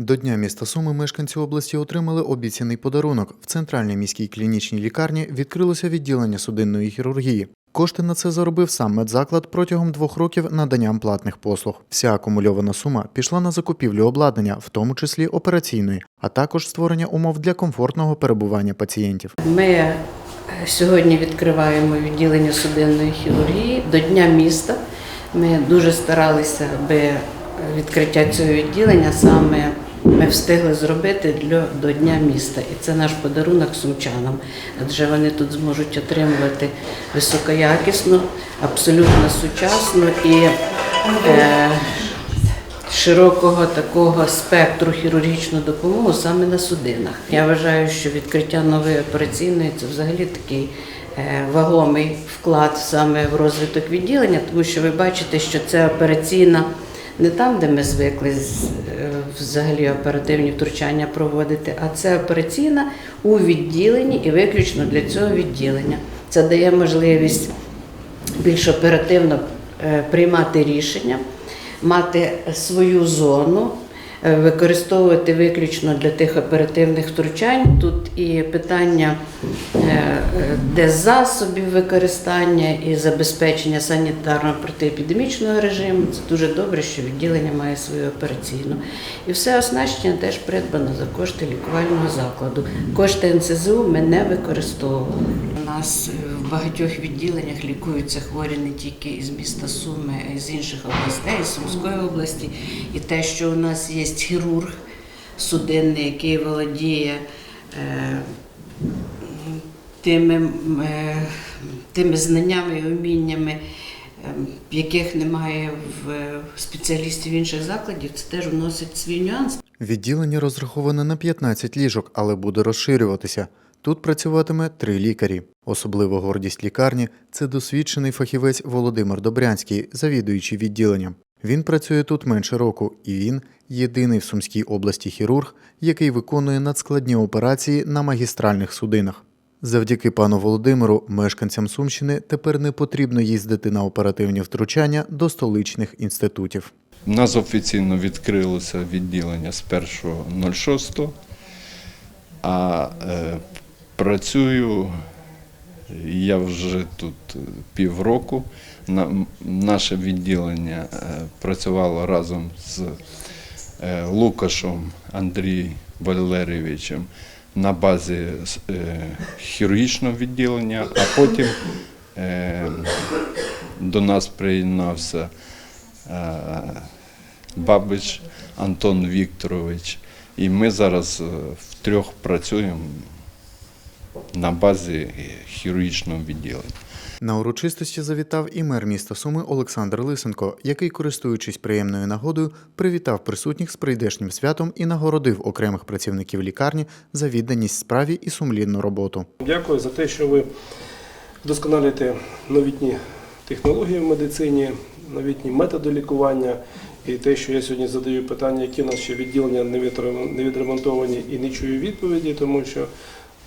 До Дня міста Суми мешканці області отримали обіцяний подарунок. В центральній міській клінічній лікарні відкрилося відділення судинної хірургії. Кошти на це заробив сам медзаклад протягом двох років наданням платних послуг. Вся акумульована сума пішла на закупівлю обладнання, в тому числі операційної, а також створення умов для комфортного перебування пацієнтів. Ми е, сьогодні відкриваємо відділення судинної хірургії до Дня міста. Ми дуже старалися, аби відкриття цього відділення саме ми встигли зробити для, до Дня міста. І це наш подарунок сумчанам, адже вони тут зможуть отримувати високоякісну, абсолютно сучасну і е, широкого такого спектру хірургічну допомогу саме на судинах. Я вважаю, що відкриття нової операційної це взагалі такий е, вагомий вклад саме в розвиток відділення, тому що ви бачите, що це операційна не там, де ми звикли е, взагалі оперативні втручання проводити, а це операційна у відділенні і виключно для цього відділення. Це дає можливість більш оперативно е, приймати рішення, мати свою зону, використовувати виключно для тих оперативних втручань. Тут і питання е, е, де засобів використання і забезпечення санітарно протиепідемічного режиму. Це дуже добре, що відділення має свою операційну. І все оснащення теж придбано за кошти лікувального закладу. Кошти НСЗУ ми не використовували. У нас е, в багатьох відділеннях лікуються хворі не тільки із міста Суми, а й з інших областей, з Сумської області. І те, що у нас є хірург судинний, який володіє е, тими, е, тими знаннями і уміннями, е, яких немає в спеціалістів інших закладів, це теж вносить свій нюанс. Відділення розраховане на 15 ліжок, але буде розширюватися. Тут працюватиме три лікарі. Особлива гордість лікарні це досвідчений фахівець Володимир Добрянський, завідуючий відділенням. Він працює тут менше року, і він єдиний в Сумській області хірург, який виконує надскладні операції на магістральних судинах. Завдяки пану Володимиру, мешканцям Сумщини тепер не потрібно їздити на оперативні втручання до столичних інститутів. У нас офіційно відкрилося відділення з 1.06, а е, працюю я вже тут е, півроку. На, наше відділення е, працювало разом з е, Лукашем Андрієм Валерійовичем на базі хірургічного відділення, а потім до нас приєднався Бабич Антон Вікторович. І ми зараз втрьох працюємо на базі хірургічного відділення. На урочистості завітав і мер міста Суми Олександр Лисенко, який, користуючись приємною нагодою, привітав присутніх з прийдешнім святом і нагородив окремих працівників лікарні за відданість справі і сумлінну роботу. Дякую за те, що ви вдосконалюєте новітні технології в медицині, новітні методи лікування. І те, що я сьогодні задаю питання, які ще відділення не відремонтовані і не чую відповіді, тому що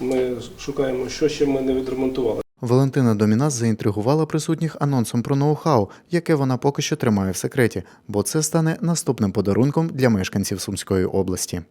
ми шукаємо, що ще ми не відремонтували. Валентина Домінас заінтригувала присутніх анонсом про ноу-хау, яке вона поки що тримає в секреті, бо це стане наступним подарунком для мешканців Сумської області.